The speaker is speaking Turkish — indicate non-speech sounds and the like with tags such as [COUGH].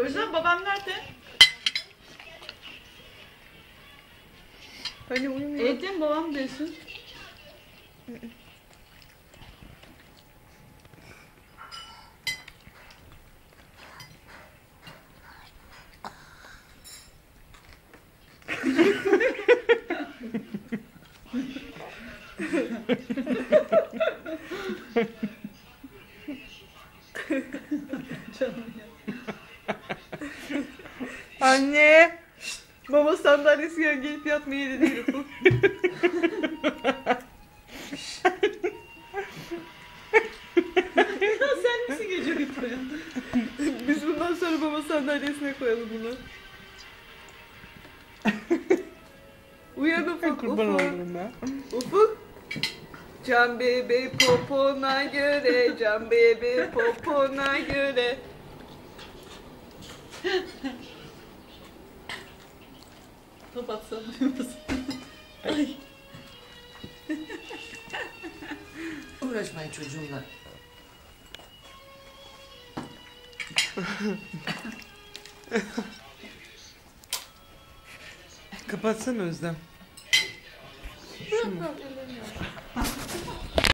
Özlem babam nerede? Hani uyumuyor. Evde mi babam diyorsun? Canım ya. Anne. Şşt, Baba sandalyesi yan gelip yatmaya yedi değil Ufuk. Ya sen nasıl gece uyuyorsun? Biz bundan sonra baba sandalyesine koyalım bunu. Uyan Ufuk, Kurban Ufuk. olurum ya. Ufuk. Can bebe popona göre, can bebe popona göre. Kapatsam uyumasın. [LAUGHS] Ay. [LAUGHS] Uğraşmayın çocuğumla. Kapatsana Özlem. Yok.